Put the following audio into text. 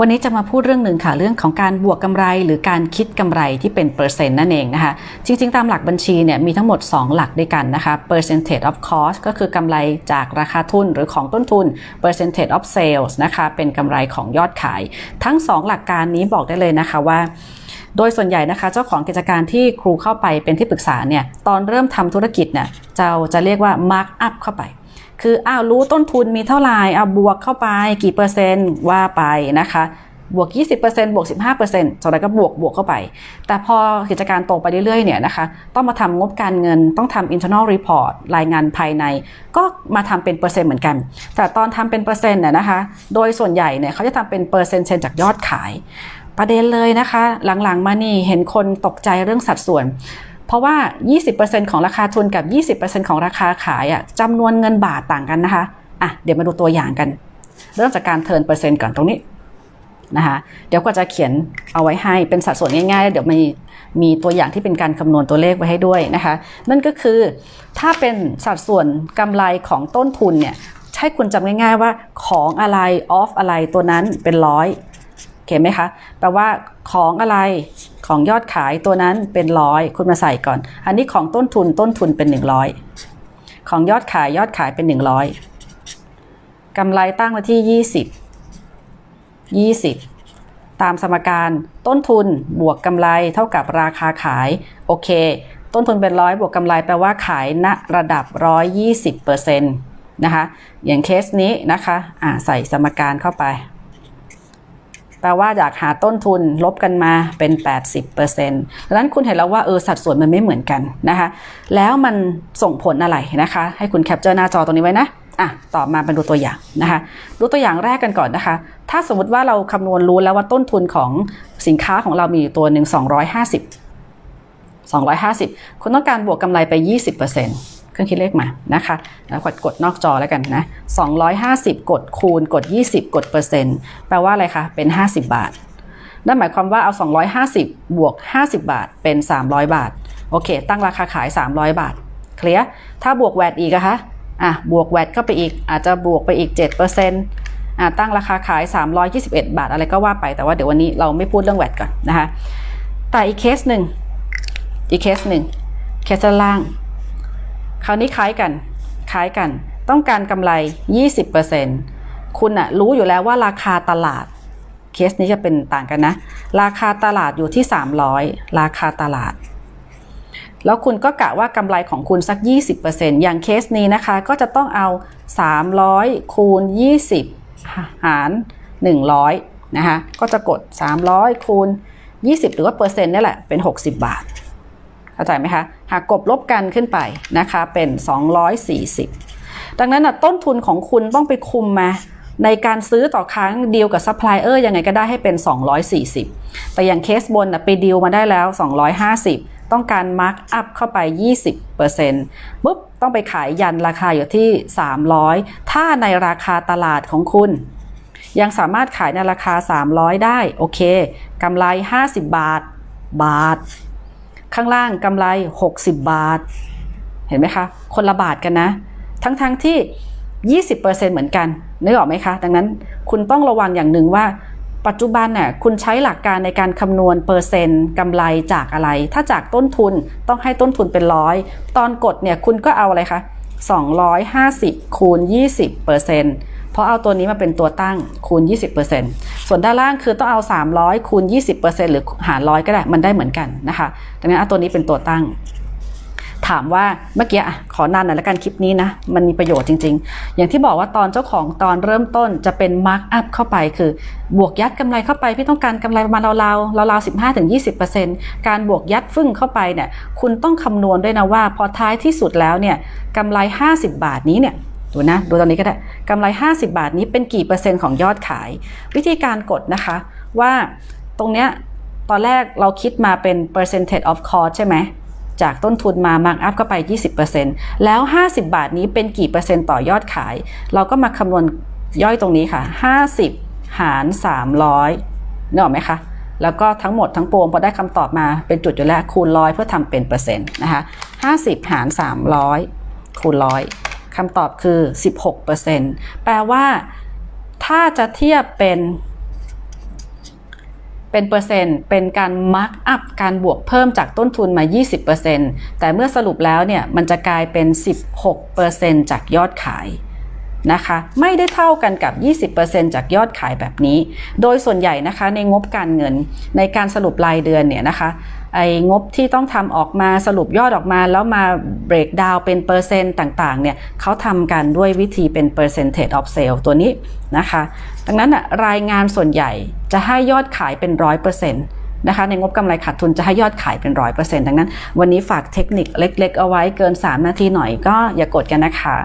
วันนี้จะมาพูดเรื่องหนึ่งค่ะเรื่องของการบวกกำไร หรือการคิดกำไรที่เป็นเปอร์เซ็นต์นั่นเองนะคะจริง ๆ ตามหลักบัญชีเนี่ยมีทั้งหมด 2 หลักด้วยกันนะคะ percentage of cost ก็คือกำไรจากราคาทุนหรือของต้นทุน percentage of sales นะคะเป็นกำไรของยอดขาย ทั้ง 2 หลักการนี้บอกได้เลยนะคะว่าโดยส่วนใหญ่นะคะเจ้าของกิจการที่ครูเข้าไปเป็นที่ปรึกษาเนี่ยตอนเริ่มทำธุรกิจเนี่ยจะจะเรียกว่า mark up เข้าไป คืออ้าวรู้ต้นทุนมีเท่าไหร่เอาบวกเข้าไปกี่เปอร์เซ็นต์ว่าไปนะคะบวก 20%บวก 15%จากนั้นก็บวกบวกเข้าไป แต่พอกิจการโตไปเรื่อยๆ เนี่ยนะคะ ต้องมาทำงบการเงิน ต้องทำ internal report รายงานภายใน ก็มาทำเป็นเปอร์เซ็นต์เหมือนกัน แต่ตอนทำเป็นเปอร์เซ็นต์เนี่ยนะคะ โดยส่วนใหญ่เนี่ยเขาจะทำเป็นเปอร์เซ็นต์เชนจากยอดขาย ประเด็นเลยนะคะ หลังๆ มานี่เห็นคนตกใจเรื่องสัดส่วน เพราะว่า 20%ของราคาทุนกับ 20%ของราคาขายอะจำนวนเงินบาทต่างกันนะคะอะเดี๋ยวมาดูตัวอย่างกัน เริ่มจากการเทิร์นเปอร์เซ็นต์ก่อนตรงนี้นะคะเดี๋ยวก็จะเขียนเอาไว้ให้เป็นสัดส่วนง่ายๆ เดี๋ยวมีมีตัวอย่างที่เป็นการคำนวณตัวเลขไว้ให้ด้วยนะคะ นั่นก็คือถ้าเป็นสัดส่วนกำไรของต้นทุนเนี่ยใช่คุณจำง่ายๆว่าของอะไรออฟอะไรตัวนั้นเป็นร้อย เห็นไหมคะแปลว่าของอะไรของยอดขายตัวนั้นเป็นร้อยคุณมาใส่ก่อน อันนี้ของต้นทุนต้นทุนเป็น 100 ของยอดขายยอดขายเป็น 100กำไรตั้งไว้ที่ 20 20 ตามสมการต้นทุนบวกกำไรเท่ากับราคาขายโอเค ต้นทุนเป็นร้อยบวกกำไรแปลว่าขายณระดับ 120%นะคะอย่างเคสนี้นะคะอ่าใส่สมการเข้าไป แปลว่าอยากหาต้นทุนลบกันมาเป็น 80%ดังนั้นคุณเห็นแล้วว่าเออสัดส่วนมันไม่เหมือนกันนะคะ แล้วมันส่งผลอะไรนะคะ ให้คุณแคปเจอร์หน้าจอตรงนี้ไว้นะอะต่อมาเป็นดูตัวอย่างนะคะ ดูตัวอย่างแรกกันก่อนนะคะ ถ้าสมมติว่าเราคำนวณรู้แล้วว่าต้นทุนของสินค้าของเรามีอยู่ตัวหนึ่ง250 250 คุณต้องการบวกกำไรไป 20% เครื่องคิดเลขมานะคะแล้วกดกดนอกจอแล้วกันนะ250 กดคูณกด 20 กดเปอร์เซ็นต์แปลว่าอะไรคะ เป็น 50 บาท นั่นหมายความว่าเอา 250 บวก 50 บาท เป็น 300 บาท โอเค ตั้งราคาขาย 300 บาท เคลียร์ถ้าบวกแวดอีกอะคะอะบวกแวดเข้าไปอีกอาจจะบวกไปอีก 7%อะตั้งราคาขาย 321 บาท อะไรก็ว่าไปแต่ว่าเดี๋ยววันนี้เราไม่พูดเรื่องแวดก่อนนะคะแต่อีกเคสหนึ่งอีกเคสหนึ่งเคสด้านล่าง คราวนี้คล้ายกัน คล้ายกัน ต้องการกำไร 20%คุณอะรู้อยู่แล้วว่าราคาตลาด เคสนี้จะเป็นต่างกันนะ ราคาตลาดอยู่ที่ 300 ราคาตลาด แล้วคุณก็กะว่ากำไรของคุณสัก 20%อย่างเคสนี้นะคะ ก็จะต้องเอา 300 คูณ 20 หาร 100 นะคะ ก็จะกด 300 คูณ 20 หรือว่าเปอร์เซ็นต์นี่แหละ เป็น 60 บาท เข้าใจไหมคะ หากกบลบกันขึ้นไปนะคะเป็น 240 ดังนั้นนะต้นทุนของคุณต้องไปคุมมาในการซื้อต่อครั้งดีลกับซัพพลายเออร์ยังไงก็ได้ให้เป็น 240 แต่อย่างเคสบนนะไปดีลมาได้แล้ว 250 ต้องการมาร์กอัพเข้าไป 20%ปุ๊บต้องไปขายยันราคาอยู่ที่ 300 ถ้าในราคาตลาดของคุณ ยังสามารถขายในราคา 300 ได้ โอเคกำไร 50 บาท บาท ข้างล่างกำไร 60 บาท เห็นไหมคะ คนละบาทกันนะ ทั้งๆทที่ 20%เหมือนกันนึกออกไหมคะ ดังนั้นคุณต้องระวังอย่างหนึ่งว่า ปัจจุบันน่ะคุณใช้หลักการในการคำนวณเปอร์เซ็นต์กำไรจากอะไร ถ้าจากต้นทุนต้องให้ต้นทุนเป็นร้อยตอนกดเนี่ยคุณก็เอาอะไรคะ250คูณ20เปอร์เซ็นต์ เพราะเอาตัวนี้มาเป็นตัวตั้งคูณ 20%ส่วนด้านล่างคือต้องเอา 300 คูณ 20%หรือหารร้อยก็ได้ มันได้เหมือนกันนะคะดังนั้นเอาตัวนี้เป็นตัวตั้ง ถามว่าเมื่อกี้อะขอนานหน่อยล้วกันคลิปนี้นะ มันมีประโยชน์จริง ๆ อย่างที่บอกว่าตอนเจ้าของตอนเริ่มต้นจะเป็นมาร์กอัพเข้าไปคือบวกยัดกำไรเข้าไปพี่ต้องการกำไรประมาณราวๆราวๆ15ถึง20%การบวกยัดฟึ่งเข้าไปเนี่ยคุณต้องคำนวณด้วยนะว่า พอท้ายที่สุดแล้วเนี่ยกำไร50บาทนี้เนี่ย ดูนะ ดูตอนนี้ก็ได้กำไร 50 บาทนี้เป็นกี่เปอร์เซ็นต์ของยอดขาย วิธีการกดนะคะ ว่าตรงเนี้ยตอนแรกเราคิดมาเป็น percentage of cost ใช่ไหม จากต้นทุนมา mark up ก็ไป 20%แล้ว 50 บาทนี้เป็นกี่เปอร์เซ็นต์ต่อยอดขาย เราก็มาคำนวณย่อยตรงนี้ค่ะ 50 หาร 300นึกออกไหมคะแล้วก็ทั้งหมดทั้งปวงพอได้คำตอบมาเป็นจุดอยู่แล้วคูณร้อยเพื่อทำเป็นเปอร์เซ็นต์นะคะ50 หาร 300 คูณร้อย คำตอบคือ 16%แปลว่า ถ้าจะเทียบเป็นเป็นเปอร์เซ็นต์เป็นการมาร์กอัพการบวกเพิ่มจากต้นทุนมา 20%แต่เมื่อสรุปแล้วเนี่ยมันจะกลายเป็น 16%จากยอดขายนะคะ ไม่ได้เท่ากันกับ 20%จากยอดขายแบบนี้ โดยส่วนใหญ่นะคะในงบการเงินในการสรุปรายเดือนเนี่ยนะคะ ไอ้งบที่ต้องทำออกมาสรุปยอดออกมาแล้วมา break down เป็นเปอร์เซ็นต์ต่างๆเนี่ยเขาทำกันด้วยวิธีเป็น percentage of sale ตัวนี้นะคะ ดังนั้นอะรายงานส่วนใหญ่จะให้ยอดขายเป็น 100%นะคะในงบกำไรขาดทุนจะให้ยอดขายเป็น 100%ดังนั้น วันนี้ฝากเทคนิคเล็ก ๆ เอาไว้เกิน 3 นาทีหน่อยก็อย่ากดกันนะคะ